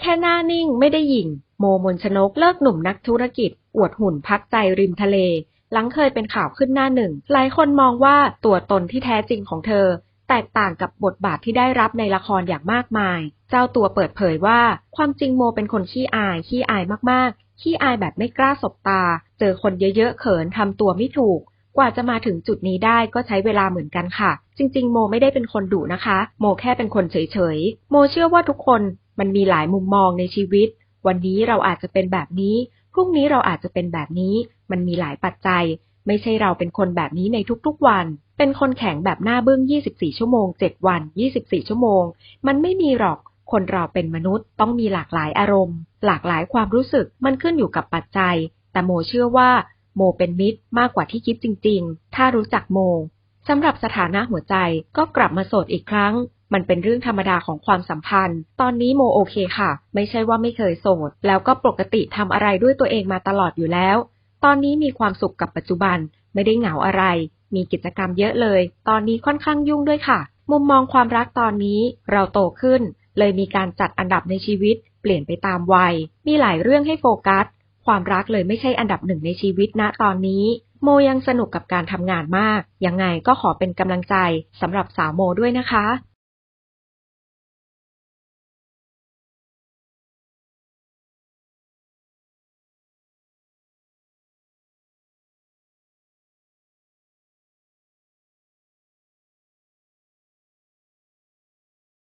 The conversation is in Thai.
แค่หน้านิ่งไม่ได้หยิ่ง โมมนชนกเลิกหนุ่มนักธุรกิจ อวดหุ่นพักใจริมทะเล หลังเคยเป็นข่าวขึ้นหน้าหนึ่ง หลายคนมองว่าตัวตนที่แท้จริงของเธอ แตกต่างกับบทบาทที่ได้รับในละครอย่างมากมาย เจ้าตัวเปิดเผยว่า ความจริงโมเป็นคนขี้อาย ขี้อายมากๆ ขี้อายแบบไม่กล้าสบตา เจอคนเยอะๆเขินทำตัวไม่ถูกกว่าจะมาถึงจุดนี้ได้ก็ใช้เวลาเหมือนกันค่ะ จริง ๆ โมไม่ได้เป็นคนดุนะคะ โมแค่เป็นคนเฉย ๆ โมเชื่อว่าทุกคน มันมีหลายมุมมองในชีวิต วันนี้เราอาจจะเป็นแบบนี้ พรุ่งนี้เราอาจจะเป็นแบบนี้ มันมีหลายปัจจัย ไม่ใช่เราเป็นคนแบบนี้ในทุกๆวัน เป็นคนแข็งแบบหน้าเบึ้อง 24 ชั่วโมง 7 วัน 24 ชั่วโมง มันไม่มีหรอก คนเราเป็นมนุษย์ต้องมีหลากหลายอารมณ์ หลากหลายความรู้สึก มันขึ้นอยู่กับปัจจัย แต่โมเชื่อว่าโมเป็นมิตรมากกว่าที่คิดจริง ๆ ถ้ารู้จักโมสำหรับสถานะหัวใจก็กลับมาโสดอีกครั้ง มันเป็นเรื่องธรรมดาของความสัมพันธ์ ตอนนี้โมโอเคค่ะ ไม่ใช่ว่าไม่เคยโสด แล้วก็ปกติทำอะไรด้วยตัวเองมาตลอดอยู่แล้ว ตอนนี้มีความสุขกับปัจจุบัน ไม่ได้เหงาอะไร มีกิจกรรมเยอะเลย ตอนนี้ค่อนข้างยุ่งด้วยค่ะ มุมมองความรักตอนนี้เราโตขึ้น เลยมีการจัดอันดับในชีวิต เปลี่ยนไปตามวัย มีหลายเรื่องให้โฟกัส ความรักเลยไม่ใช่อันดับหนึ่งในชีวิตณตอนนี้โมยังสนุกกับการทำงานมาก ยังไงก็ขอเป็นกำลังใจสำหรับสาวโมด้วยนะคะ